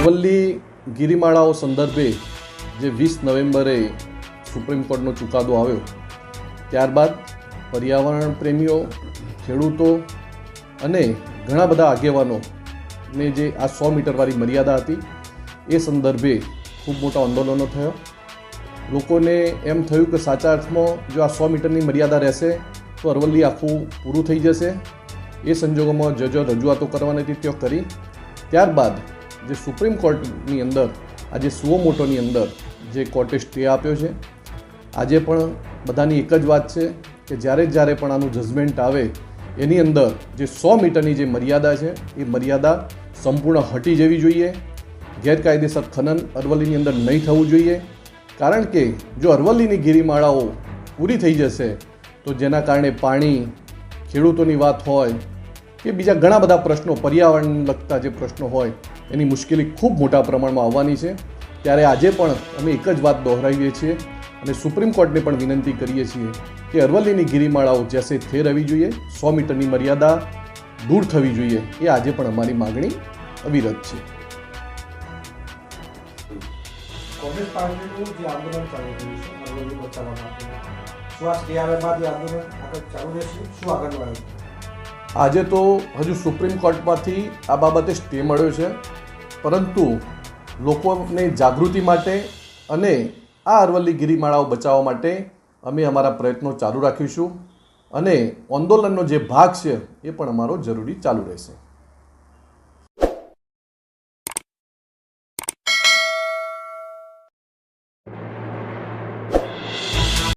અરવલ્લી ગિરિમાળાઓ સંદર્ભે જે વીસ નવેમ્બરે સુપ્રીમ કોર્ટનો ચુકાદો આવ્યો, ત્યારબાદ પર્યાવરણ પ્રેમીઓ, ખેડૂતો અને ઘણા બધા આગેવાનોને જે આ સો મીટરવાળી મર્યાદા હતી, એ સંદર્ભે ખૂબ મોટા આંદોલનો થયો. લોકોને એમ થયું કે સાચા અર્થમાં જો આ સો મીટરની મર્યાદા રહેશે, તો અરવલ્લી આખું પૂરું થઈ જશે. એ સંજોગોમાં જજો રજૂઆતો કરવાની હતી કરી. ત્યારબાદ જે સુપ્રીમ કોર્ટની અંદર આજે સુઓ અંદર જે કોર્ટે સ્ટે આપ્યો છે, આજે પણ બધાની એક જ વાત છે કે જ્યારે જ્યારે પણ આનું જજમેન્ટ આવે, એની અંદર જે સો મીટરની જે મર્યાદા છે, એ મર્યાદા સંપૂર્ણ હટી જવી જોઈએ, ગેરકાયદેસર ખનન અરવલ્લીની અંદર નહીં થવું જોઈએ. કારણ કે જો અરવલ્લીની ગિરિમાળાઓ પૂરી થઈ જશે, તો જેના કારણે પાણી ખેડૂતોની વાત હોય કે બીજા ઘણા બધા પ્રશ્નો, પર્યાવરણ લગતા જે પ્રશ્નો હોય, એની મુશ્કેલી ખૂબ મોટા પ્રમાણમાં આવવાની છે. ત્યારે આજે પણ અમે એક જ વાત દોહરાવીએ છીએ અને સુપ્રીમ કોર્ટને પણ વિનંતી કરીએ છીએ કે અરવલ્લીની ગિરિમાળાઓ જેસે થે રહેવી જોઈએ, સો મીટરની મર્યાદા દૂર થવી જોઈએ, એ આજે પણ અમારી માગણી અવિરત છે. કોંગ્રેસ પાર્ટીનું જે આંદોલન ચાલી રહ્યું છે, અરવલ્લી બચાવવા માટે, શું આ સ્ટે આવ્યા બાદ આંદોલન આગળ ચાલુ રહેશે, શું આગળ આયોજન? આજે તો હજુ સુપ્રીમ કોર્ટમાંથી આ બાબતે સ્ટે મળ્યો છે. પરંતુ લોકોને જાગૃતિ માટે અને આ અરવલ્લી ગિરિમાળાઓ બચાવવા માટે અમે અમારા પ્રયત્નો ચાલુ રાખીશું. અને આંદોલનનો જે ભાગ છે એ પણ અમારો જરૂરી ચાલુ રહેશે.